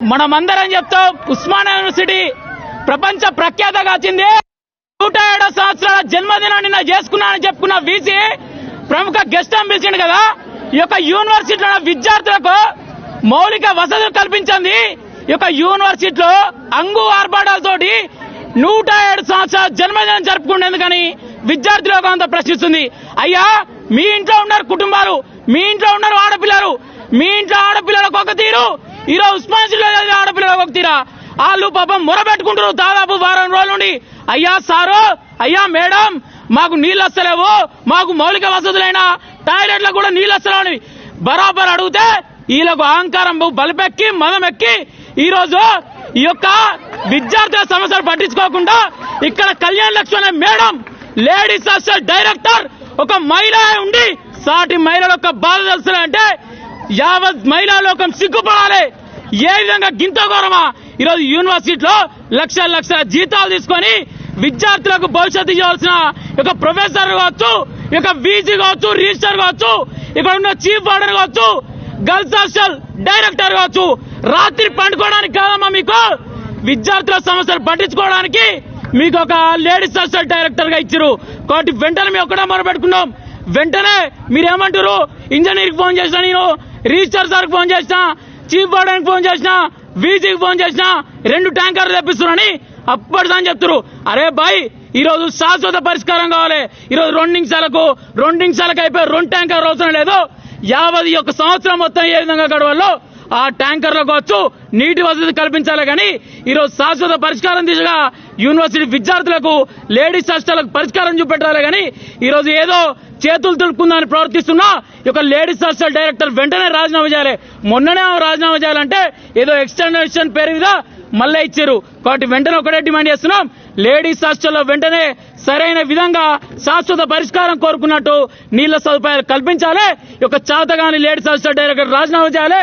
మనమందరం చెప్తాం ఉస్మానియా యూనివర్సిటీ ప్రపంచ ప్రఖ్యాతగాచింది నూట ఏడో సంవత్సరాల జన్మదినం నిన్న చేసుకున్నానని చెప్పుకున్న వీసీ ప్రముఖ గెస్ట్ పిలిచిండు కదా ఈ యొక్క యూనివర్సిటీలో విద్యార్థులకు మౌలిక వసతులు కల్పించింది ఈ యొక్క యూనివర్సిటీలో అంగు ఆర్భాటాలతోటి నూట ఏడు సంవత్సరాల జన్మదినం జరుపుకునేందుకని విద్యార్థులు అంత ప్రశ్నిస్తుంది. అయ్యా మీ ఇంట్లో ఉన్నారు కుటుంబాలు మీ ఇంట్లో ఉన్నారు ఆడపిల్లలు మీ ఇంట్లో ఆడపిల్లలకు ఒక తీరు. ఈరోజు ఉస్మాన్ జిల్లా ఆడపిల్లలకు ఒక తీరా వాళ్ళు పాపం మొరబెట్టుకుంటారు దాదాపు వారం రోజుల నుండి. అయ్యా సారు అయ్యా మేడం మాకు నీళ్ళు వస్తలేవు మాకు మౌలిక వసతులైన టాయిలెట్లకు కూడా నీళ్ళు వస్తలేవు బరాబర్ అడిగితే వీళ్ళకు అహంకారం బలిపెక్కి మదం ఎక్కి ఈ ఈ యొక్క విద్యార్థుల సమస్యలు పట్టించుకోకుండా ఇక్కడ కళ్యాణ్ లక్ష్మి అనే మేడం లేడీస్ హాస్టల్ డైరెక్టర్ ఒక మహిళ ఉండి సాటి మహిళల యొక్క బాధ తెలుస్తారంటే యావత్ మహిళా లోకం సిగ్గుపడాలి. ఏ విధంగా గింత ఘోరమా? ఈరోజు యూనివర్సిటీలో లక్ష లక్షల జీతాలు తీసుకొని విద్యార్థులకు భవిష్యత్తు ఇవ్వాల్సిన ఒక ప్రొఫెసర్ కావచ్చు ఇక వీజీ కావచ్చు రిజిస్టర్ కావచ్చు ఇక్కడ ఉన్న చీఫ్ వార్డర్ కావచ్చు గర్ల్స్ హాస్టల్ డైరెక్టర్ కావచ్చు. రాత్రి పండుకోవడానికి కాదమ్మా మీకు. విద్యార్థుల సమస్యలు పట్టించుకోవడానికి మీకు ఒక లేడీస్ హాస్టల్ డైరెక్టర్గా ఇచ్చారు. కాబట్టి వెంటనే మేము ఒక్కడే పెట్టుకున్నాం వెంటనే మీరేమంటారు ఇంజనీర్ ఫోన్ చేసిన నేను రిజిస్టర్ సార్ ఫోన్ చేసిన చీఫ్ వార్డెన్ ఫోన్ చేసిన వీజీకి ఫోన్ చేసిన రెండు ట్యాంకర్లు తెప్పిస్తున్నారని అప్పటిదని చెప్తారు అరే బాయ్ ఈ రోజు శాశ్వత పరిష్కారం కావాలి. ఈ రోజు రెండు నిమిషాలకు రెండు నిమిషాలకు అయిపోయి రెండు ట్యాంకర్లు అవసరం లేదు. యాభై ఒక యొక్క సంవత్సరం మొత్తం ఏ విధంగా గడవాలో ఆ ట్యాంకర్లకు వచ్చు నీటి వసతి కల్పించాలి కానీ ఈరోజు శాశ్వత పరిష్కారం దిశగా యూనివర్సిటీ విద్యార్థులకు లేడీస్ హాస్టళ్ళకు పరిష్కారం చూపెట్టాలి కానీ ఈరోజు ఏదో చేతులు తుడుకుందని ప్రవర్తిస్తున్నా ఈ లేడీస్ హాస్టల్ డైరెక్టర్ వెంటనే రాజీనామా చేయాలి. మొన్ననే రాజీనామా చేయాలంటే ఏదో ఎక్స్టెన్షన్ పేరు మీద మళ్ళీ ఇచ్చారు. కాబట్టి వెంటనే ఒకటే డిమాండ్ చేస్తున్నాం. లేడీస్ హాస్టల్లో వెంటనే సరైన విధంగా శాశ్వత పరిష్కారం కోరుకున్నట్టు నీళ్ళ సదుపాయాలు కల్పించాలి. ఈ యొక్క చాతగాని లేడీస్ హాస్టల్ డైరెక్టర్ రాజీనామా చేయాలి.